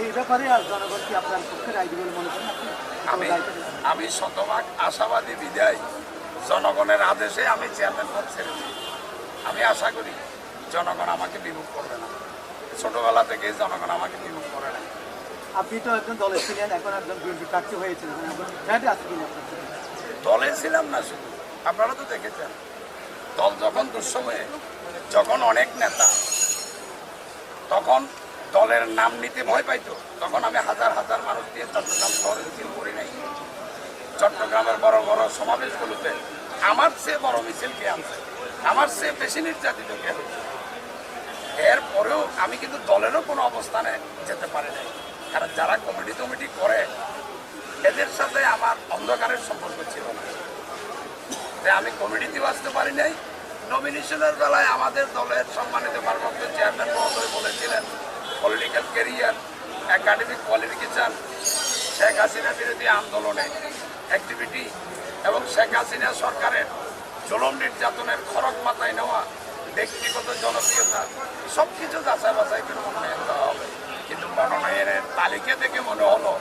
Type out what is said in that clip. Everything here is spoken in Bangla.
এই ব্যাপারে আর জনগণ কি আপনার পক্ষে রায় দিবে মনে করেন আমি আমি শতভাগ আশাবাদী বিদায় জনগণের আদেশে আমি চেয়ারম্যান পদ ছেড়েছি। আমি আশা করি জনগণ আমাকে বিমুখ করবে না। ছোটবেলা থেকে জনগণ আমাকে বিমুখ করে না। আপনি তো একজন দলে ছিলেন এখন একজন বিএনপি প্রার্থী আপনার? দলে ছিলাম না শুধু। আপনারা তো দেখেছেন। দল যখন দুঃসময়ে যখন অনেক নেতা তখন দলের নাম নিতে ভয় পাইতো। তখন আমি হাজার হাজার মানুষ দিয়ে চট্টগ্রাম শহরে মিছিল করি নাই। চট্টগ্রামের বড় বড় সমাবেশগুলোতে আমার চেয়ে বড় মিছিল কে আনছে আমার চেয়ে বেশি নির্যাতিত কে এরপরেও আমি কিন্তু দলেরও কোনো অবস্থানে যেতে পারি নাই। কারণ যারা কমিটি টমিটি করে, এদের সাথে আমার অন্ধকারের সম্পর্ক ছিল না। তাই আমি কমিটিতেও আসতে পারি নাই নমিনেশনের বেলায় আমাদের দলের সম্মানিত বলেছিলেন political career academic qualification Sheikh Hasina বিরোধী আন্দোলনে অ্যাক্টিভিটি এবং শেখ হাসিনা সরকারের জলম নির্যাতনের খরক মাথায় নেওয়া, ব্যক্তিগত জনপ্রিয়তা সব কিছু যাচাই বাছাই করে মনোনয়ন দেওয়া হবে। কিন্তু মনোনয়নের তালিকা থেকে মনে হলো